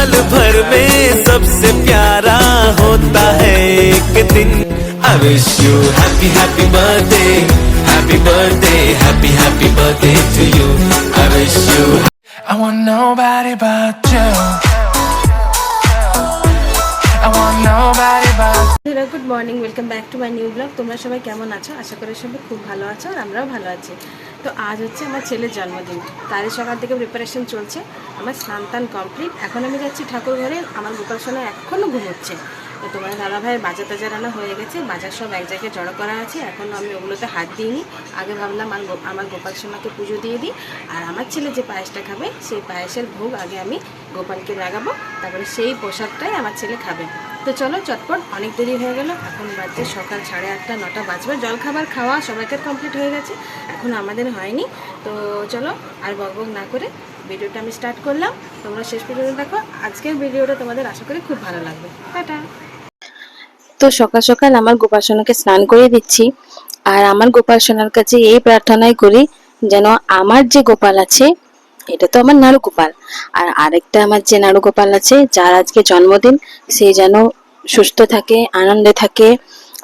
साल भर में सबसे प्यारा होता है एक दिन I wish you happy happy birthday happy birthday happy happy birthday to you I wish you I want nobody but you. I want nobody but বন্ধুরা good morning welcome back to my new blog তোমরা সবাই কেমন আছো? আশা করি সবাই খুব ভালো আছো আর আমরাও ভালো আছি। তো আজ হচ্ছে আমার ছেলের জন্মদিন। তারই সকাল থেকে প্রিপারেশন চলছে। আমার স্নান কমপ্লিট এখন আমি যাচ্ছি ঠাকুর ঘরে। আমার গোপাল সোনা এখনও ঘুমোচ্ছে। তো তোমার দাদা ভাইয়ের বাজার টাজার আনা হয়ে গেছে। বাজার সব এক জায়গায় জড়ো করা আছে। এখনও আমি ওগুলোতে হাত দিইনি। আগে ভাবলাম আমার গোপাল সোনাকে পুজো দিয়ে দিই। আর আমার ছেলে যে পায়েসটা খাবে, সেই পায়েসের ভোগ আগে আমি গোপালকে লাগাবো তারপরে সেই প্রসাদটাই আমার ছেলে খাবে। তো চলো চটপট, অনেক দেরি হয়ে গেল। এখন বাজছে সকাল সাড়ে আটটা, নটা বাজবে। জলখাবার খাওয়া সবাইকে কমপ্লিট হয়ে গেছে। এখন আমাদের হয়নি। তো চলো আর বকবক না করে ভিডিওটা আমি স্টার্ট করলাম। তোমরা শেষ পর্যন্ত দেখো। আজকের ভিডিওটা তোমাদের আশা করি খুব ভালো লাগবে। টাটা। তো সকাল সকাল আমার গোপাল সোনাকে স্নান করে দিচ্ছি। আর আমার গোপাল সোনার কাছে এই প্রার্থনাই করি, যেন আমার যে গোপাল আছে এটা তো আমার নাড়ু গোপাল আর আরেকটা আমার যে নাড়ু গোপাল আছে, যার আজকে জন্মদিন, সে যেন সুস্থ থাকে, আনন্দে থাকে,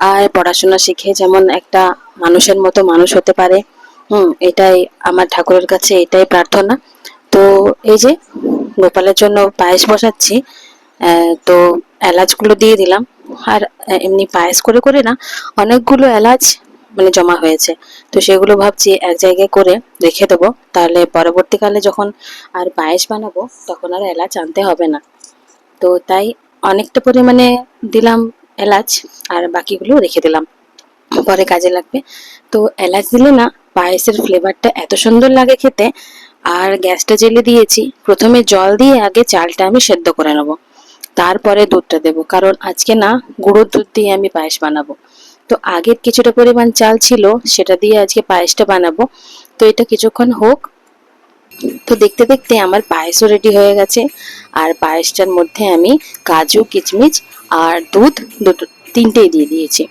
আর পড়াশোনা শিখে যেমন একটা মানুষের মতো মানুষ হতে পারে। হুম, এটাই আমার ঠাকুরের কাছে এটাই প্রার্থনা। তো এই যে গোপালের জন্য পায়েস বসাচ্ছি তো এলাচগুলো দিয়ে দিলাম। আর এমনি পায়েস করে করে না, অনেকগুলো এলাচ মানে জমা হয়েছে। তো সেগুলো ভাবছি এক জায়গায় করে রেখে দেবো। তাহলে পরবর্তীকালে যখন আর পায়েস বানাবো, তখন আর এলাচ আনতে হবে না। তো তাই অনেকটা পরিমাণে দিলাম এলাচ আর বাকিগুলো রেখে দিলাম। পরে কাজে লাগবে। তো এলাচ দিলে না, পায়েসের ফ্লেভারটা এত সুন্দর লাগে খেতে। আর গ্যাসটা জেলে দিয়েছি। প্রথমে জল দিয়ে আগে চালটা আমি সেদ্ধ করে নেব। তারপরে দুধটা দেবো। কারণ আজকে না, গুঁড়োর দুধ দিয়ে আমি পায়েস বানাবো। তো আগের কিছুটা পরিমাণ চাল ছিল, সেটা দিয়ে আজকে পায়েসটা বানাবো। তো এটা কিছুক্ষণ হোক। তো দেখতে দেখতে আমার পায়েসও রেডি হয়ে গেছে। আর পায়েসটার মধ্যে আমি কাজু, কিচমিচ আর দুধ দুটো, তিনটেই দিয়ে দিয়েছি।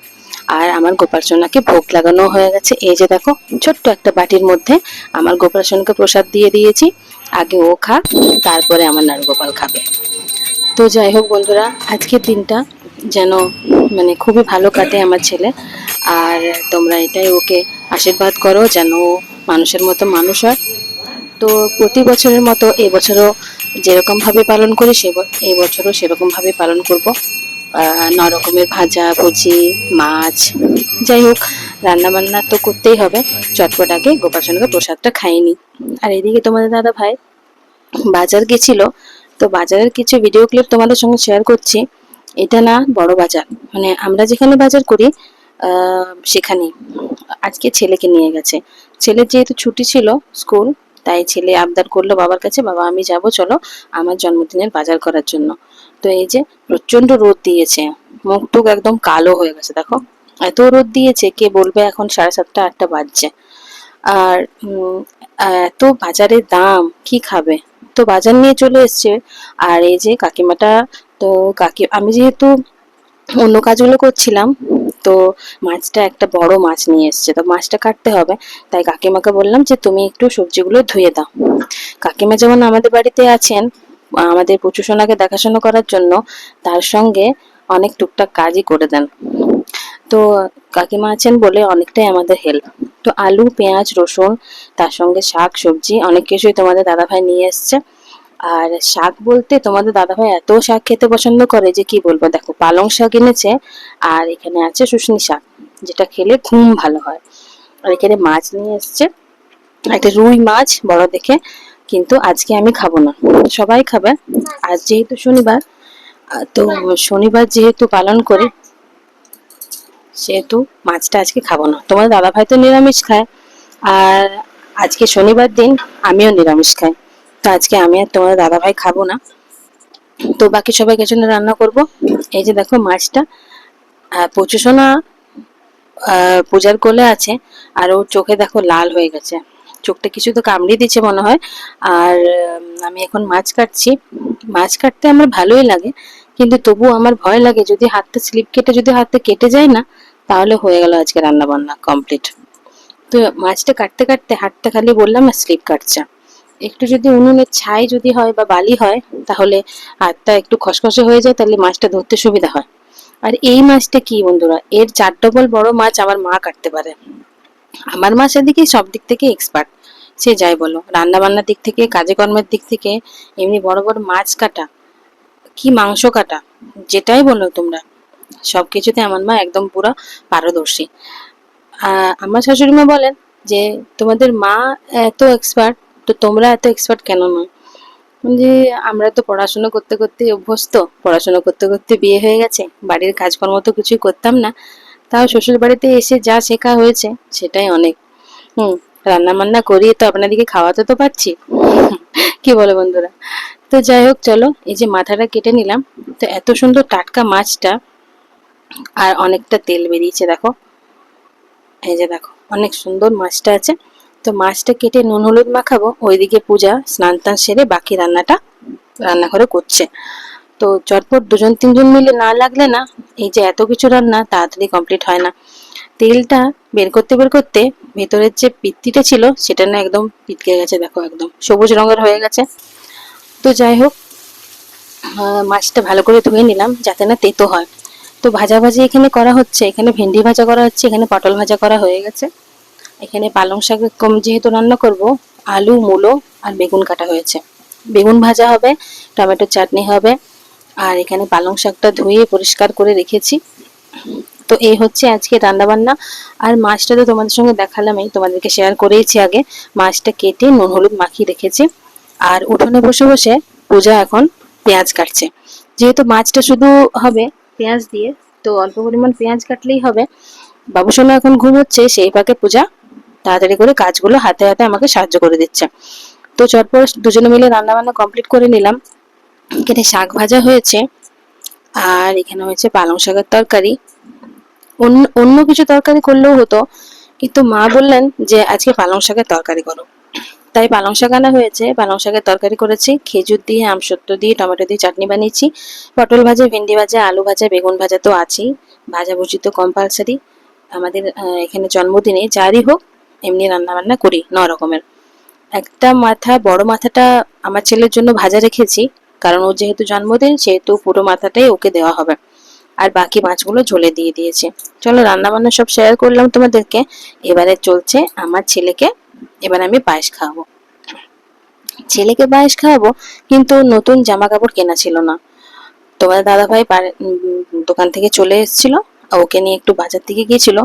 আর আমার গোপাল সোনাকে ভোগ লাগানো হয়ে গেছে। এই যে দেখো, ছোট্ট একটা বাটির মধ্যে আমার গোপাল সোনাকে প্রসাদ দিয়ে দিয়েছি। আগে ও খাক, তারপরে আমার নাড়ু গোপাল খাবে। তো যাই হোক বন্ধুরা, আজকের দিনটা যেন মানে খুবই ভালো কাটে আমার ছেলে। আর তোমরা এটাই ওকে আশীর্বাদ করো যেন ও মানুষের মতো মানুষ হয়। তো প্রতি বছরের মতো এবছরও যেরকমভাবে পালন করি সে এই বছরও সেরকম ভাবে পালন করব। ন রকমের ভাজা, ভুজি, মাছ, যাই হোক রান্না বান্না তো করতেই হবে। চটপট আগে গোপালচন্দ্রকে প্রসাদটা খাইনি আর এদিকে তোমাদের দাদা ভাই বাজার গেছিল। তো বাজারের কিছু ভিডিও ক্লিপ তোমাদের সঙ্গে শেয়ার করছি। এটা না বড় বাজার। মানে আমরা যেখানে বাজার করি সেখানেই। আজকে ছেলেকে নিয়ে গেছে। ছেলের যেহেতু ছুটি ছিল স্কুল, তাই ছেলে আবদার করল বাবার কাছে, বাবা, আমি যাব, চলো আমার জন্মদিনের বাজার করার জন্য। তো এই যে প্রচণ্ড রোদ দিয়েছে মুখ টুক একদম কালো হয়ে গেছে, দেখো। এত রোদ দিয়েছে, কে বলবে এখন সাড়ে সাতটা, আটটা বাজছে। আর এত বাজারের দাম, কি খাবে? তো বাজার নিয়ে চলে এসছে। আর এই যে কাকিমাটা তো কাকি, আমি যেহেতু অন্য কাজগুলো করছিলাম, তো মাছটা একটা বড় মাছ নিয়ে এসছে, তো মাছটা কাটতে হবে। তাই কাকিমাকে বললাম যে, তুমি একটু সবজিগুলো ধুয়ে দাও। কাকিমা যেমন আমাদের বাড়িতে আছেন, আমাদের পুচুসোনাকে দেখাশোনা করার জন্য তার সঙ্গে অনেক টুকটাক কাজই করে দেন। তো কাকিমা আছেন বলে অনেকটাই আমাদের হেল্প তো আলু, পেঁয়াজ, রসুন, তার সঙ্গে শাক, সবজি, অনেক কিছুই তোমাদের দাদাভাই নিয়ে এসছে। আর শাক বলতে তোমাদের দাদাভাই এত শাক খেতে পছন্দ করে যে কি বলব? দেখো, পালং শাক এনেছে, আর এখানে আছে শুশনি শাক, যেটা খেলে ঘুম ভালো হয়। আর এখানে মাছ নিয়ে এসছে, একটা রুই মাছ, বড় দেখে, কিন্তু আজকে আমি খাব না। সবাই খাবে, আজ যেহেতু শনিবার তো শনিবার যেহেতু পালন করি, সেহেতু মাছটা আজকে খাব না। তোমার দাদা ভাই তো নিরামিষ খায়, আর আজকে শনিবার দিন আমিও নিরামিষ খাই। তো আজকে আমি আর তোমার দাদা ভাই খাব না। তো বাকি সবাইকে জন্য রান্না করব। এই যে দেখো মাছটা আহ, প্রচুর সোনা পূজার কোলে আছে আর ওর চোখে দেখো লাল হয়ে গেছে। চোখটা কিছু তো কামড়িয়ে দিচ্ছে মনে হয়। আর আমি এখন মাছ কাটছি। মাছ কাটতে আমার ভালোই লাগে কিন্তু তবু আমার ভয় লাগে যদি হাতটা স্লিপ কেটে যদি হাতটা কেটে যায় না তাহলে হয়ে গেল আজকে রান্না বান্না কমপ্লিট। তো মাছটা কাটতে কাটতে হাতটা খালি বললাম না স্লিপ কাটছে। একটু যদি উনুনের ছাই যদি হয় বা বালি হয়, তাহলে হাতটা একটু খসখসে হয়ে যায়, তাহলে মাছটা ধরতে সুবিধা হয়। আর এই মাছটা কি বন্ধুরা? এর চার ডবল বড় মাছ আমার মা কাটতে পারে। আমার মা সেদিকে সব দিক থেকে এক্সপার্ট সে যাই বলো রান্না বান্নার দিক থেকে, কাজে কর্মের দিক থেকে, এমনি বড় বড় মাছ কাটা, কি মাংস কাটা, যেটাই বলো তোমরা, সব কিছুতে আমার মা একদম পুরো পারদর্শী। আমার শাশুড়ি মা বলেন যে, তোমাদের মা এত এক্সপার্ট তো তোমরা এত এক্সপার্ট কেন নয়? যে আমরা তো পড়াশোনা করতে করতে অভ্যস্ত, পড়াশোনা করতে করতে বিয়ে হয়ে গেছে, বাড়ির কাজকর্ম তো কিছুই করতাম না। তাও শ্বশুর বাড়িতে এসে যা শেখা হয়েছে, সেটাই অনেক। হুম রান্না বান্না করিয়ে তো আপনাদেরকে খাওয়াতে তো পারছি। কি বলো বন্ধুরা? তো যাই হোক, চলো, এই যে মাথাটা কেটে নিলাম। তো এত সুন্দর টাটকা মাছটা, আর অনেকটা তেল বেরিয়েছে, দেখো। এই যে দেখো, অনেক সুন্দর মাছটা আছে। তো মাছটা কেটে নুন, হলুদ মাখাবো। ওইদিকে পূজা স্নান টান সেরে বাকি রান্নাটা রান্নাঘরে করছে। তো চটপট দুজন, তিনজন মিলে না লাগলে না, এই যে এত কিছু রান্না তাড়াতাড়ি কমপ্লিট হয় না। তেলটা বের করতে বের করতে ভেতরের যে পিত্তিটা ছিল, সেটা না একদম পিটকে গেছে, দেখো একদম। সবুজ রঙের হয়ে গেছে। তো যাই হোক মাছটা ভালো করে ধুয়ে নিলাম যাতে না তেতো হয়। তো ভাজা ভাজি এখানে করা হচ্ছে, এখানে ভেন্ডি ভাজা করা হচ্ছে, এখানে পটল ভাজা করা হয়ে গেছে। এখানে পালং শাক কম যেহেতু রান্না করব, আলু, মূলো আর বেগুন কাটা হয়েছে। বেগুন ভাজা হবে টমেটোর চাটনি হবে, আর এখানে পালং শাকটা ধুয়ে পরিষ্কার করে রেখেছি। তো এই হচ্ছে আজকে রান্না বান্না আর মাছটা তো তোমাদের সঙ্গে দেখালামই, তোমাদেরকে শেয়ার করেইছি আগে। মাছটা কেটে নুন, হলুদ মাখিয়ে রেখেছি। আর উঠোনে বসে বসে পূজা এখন পেঁয়াজ কাটছে। যেহেতু মাছটা শুধু হবে পেঁয়াজ দিয়ে, তো অল্প পরিমাণ পেঁয়াজ কাটলেই হবে। বাবুসোনা এখন ঘুমোচ্ছে, সেই পাকে পূজা তাড়াতাড়ি করে কাজগুলো হাতে হাতে আমাকে সাহায্য করে দিচ্ছে। তো চটপট দুজনে মিলে রান্না বান্না কমপ্লিট করে নিলাম। এখানে শাক ভাজা হয়েছে, আর এখানে হয়েছে পালং শাকের তরকারি। অন্য অন্য কিছু তরকারি করলেও হতো, কিন্তু মা বললেন যে আজকে পালং শাকের তরকারি করো। তাই পালং শাক আনা হয়েছে, পালং শাকের তরকারি করেছি, খেজুর দিয়ে আমসত্ব দিয়ে, টমেটো দিয়ে চাটনি বানিয়েছি, পটল ভাজা, ভেন্ডি ভাজা, আলু ভাজা, বেগুন ভাজা তো আছেই ভাজাভুজি তো কম্পালসারি আমাদের এখানে জন্মদিনে যারই হোক এমনি রান্না বান্না করি, ন রকমের। একটা মাথা, বড় মাথাটা আমার ছেলের জন্য ভাজা রেখেছি, কারণ ওর যেহেতু জন্মদিন, সেহেতু পুরো মাথাটাই ওকে দেওয়া হবে। আর বাকি মাছগুলো ঝোলে দিয়ে দিয়েছে। চলো রান্না বান্না সব শেয়ার করলাম তোমাদেরকে। এবারে চলছে আমার ছেলেকে, এবার আমি পায়েস খাওয়াবো। ছেলেকে পায়েস খাওয়াবো, কিন্তু নতুন জামা কাপড় কেনা ছিল না। তোমাদের দাদাভাই দোকান থেকে চলে এসেছিল, ওকে নিয়ে একটু বাজার থেকে গিয়েছিল।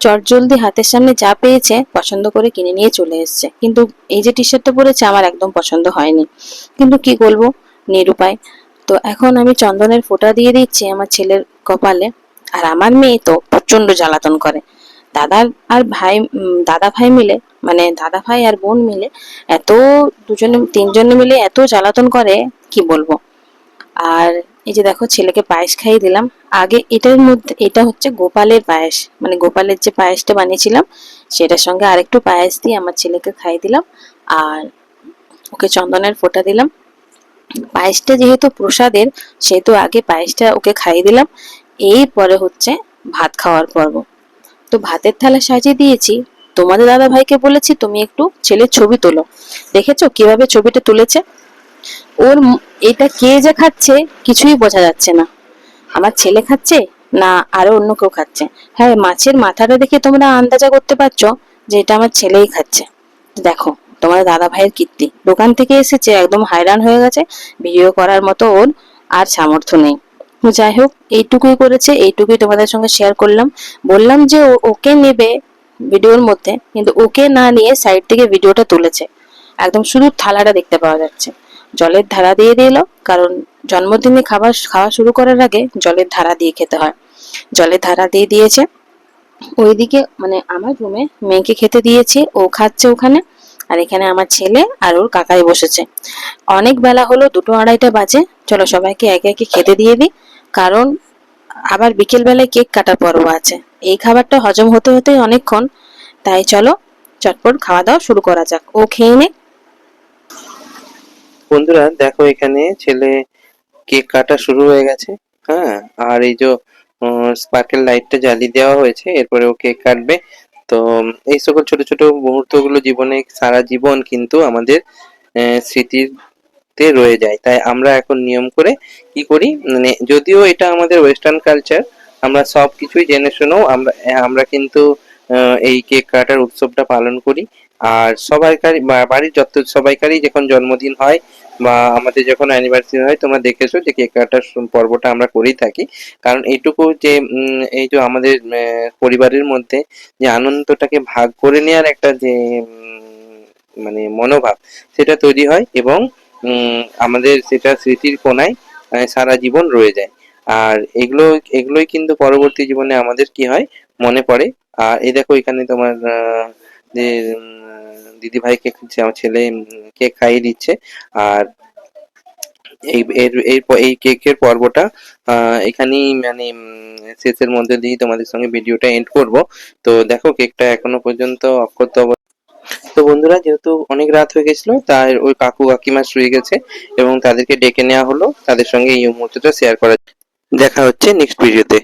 চট জলদি হাতের সামনে যা পেয়েছে পছন্দ করে কিনে নিয়ে চলে এসেছে। কিন্তু এই যে টি শার্টটা পরেছে আমার একদম পছন্দ হয়নি। কিন্তু কি বলব নিরুপায়। তো এখন আমি চন্দনের ফোঁটা দিয়ে দিচ্ছি আমার ছেলের কপালে। আর আমার মেয়ে তো প্রচণ্ড জ্বালাতন করে। দাদা আর ভাই দাদা ভাই মিলে মানে দাদা ভাই আর বোন মিলে এত দুজনে, তিনজনে মিলে এত জ্বালাতন করে, কি বলব? আর এই যে দেখো, ছেলেকে পায়েস খাইয়ে দিলাম। আগে এটার মধ্যে, এটা হচ্ছে গোপালের পায়েস। মানে গোপালের যে পায়েসটা বানিয়েছিলাম, সেটার সঙ্গে আরেকটু পায়েস দিয়ে আমার ছেলেকে খাইয়ে দিলাম। আর ওকে চন্দনের ফোঁটা দিলাম। পায়েসটা যেহেতু প্রসাদের, সেহেতু আগে পায়েসটা ওকে খাইয়ে দিলাম। এরপরে হচ্ছে ভাত খাওয়ার পর্ব। তো ভাতের থালা সাজিয়ে দিয়েছি। তোমাদের দাদা ভাইকে বলেছি, তুমি একটু ছেলের ছবি তোলো। দেখেছ কীভাবে ছবিটা তুলেছে? ওর এটা কে যে খাচ্ছে কিছুই বোঝা যাচ্ছে না। আমার ছেলে খাচ্ছে না আরও অন্য কেউ খাচ্ছে। হ্যাঁ মাছের মাথাটা দেখে তোমরা আন্দাজা করতে পারছ যে এটা আমার ছেলেই খাচ্ছে। দেখো, তোমার দাদা ভাইয়ের কীর্তি। দোকান থেকে এসেছে, একদম হায়রান হয়ে গেছে। ভিডিও করার মতো ওর আর সামর্থ্য নেই। যাই হোক, এইটুকুই করেছে, এইটুকুই তোমাদের সঙ্গে শেয়ার করলাম। বললাম যে ওকে নেবে ভিডিওর মধ্যে, কিন্তু ওকে না নিয়ে সাইড থেকে ভিডিওটা তুলেছে। একদম শুধু থালাটা দেখতে পাওয়া যাচ্ছে। জলের ধারা দিয়ে দিল কারণ জন্মদিনে খাবার খাওয়া শুরু করার আগে জলের ধারা দিয়ে খেতে হয়। জলের ধারা দিয়ে দিয়েছে। ওইদিকে মানে আমার রুমে মেয়েকে খেতে দিয়েছি, ও খাচ্ছে ওখানে, আর এখানে আমার ছেলে আর ওর কাকাই বসেছে। অনেক বেলা হলো, দুটো আড়াইটা বাজে। চলো সবাইকে একে একে খেতে দিয়ে দিই, কারণ আবার বিকেল বেলায় কেক কাটার পর্ব আছে। এই খাবারটা হজম হতে হতেই অনেকক্ষণ, তাই চলো চটপট খাওয়া দাওয়া শুরু করা যাক। ও খেয়ে নে বন্ধুরা, দেখো এখানে ছেলে কেক কাটা শুরু হয়ে গেছে হ্যাঁ? আর এই যে স্পার্কেল লাইটটা জ্বালিয়ে দেওয়া হয়েছে, এরপরে ও কেক কাটবে। তো, এই সকল ছোট ছোট মুহূর্তগুলো জীবনে, সারা জীবন কিন্তু আমাদের স্মৃতিতে রয়ে যায়। তাই আমরা এখন নিয়ম করে কি করি? মানে যদিও এটা আমাদের ওয়েস্টার্ন কালচার আমরা সব কিছুই জেনে শুনেও আমরা আমরা কিন্তু এই কেক কাটার উৎসবটা পালন করি। আর সবাইকারই বাড়ির যত সবাইকারই যখন জন্মদিন হয় বা আমাদের যখন অ্যানিভার্সারি হয়, তোমরা দেখেছ যে কেক কাটার পর্বটা আমরা করেই থাকি। কারণ এইটুকু যে এই যে আমাদের পরিবারের মধ্যে যে আনন্দটাকে ভাগ করে নেওয়ার একটা যে মানে মনোভাব সেটা তৈরি হয় এবং আমাদের সেটা স্মৃতির কোনায় সারা জীবন রয়ে যায়। আর এগুলো, এগুলোই কিন্তু পরবর্তী জীবনে আমাদের কি হয়? মনে পড়ে। আর এই দেখো এখানে তোমার যে দিদি ভাইকে ছেলে কেক খাইয়ে দিচ্ছে। আর এই, এর প- এই কেকের পর্বটা এখানেই মানে শেষের মধ্যে দিয়ে তোমাদের সঙ্গে ভিডিওটা এন্ড করব। তো দেখো, কেকটা এখনও পর্যন্ত অক্ষত তো বন্ধুরা, যেহেতু অনেক রাত হয়ে গেছিল, তাই ওই কাকু কাকিমা শুয়ে গেছে এবং তাদেরকে ডেকে নেওয়া হলো। তাদের সঙ্গে এই মুহূর্তটা শেয়ার করা দেখা হচ্ছে নেক্সট ভিডিওতে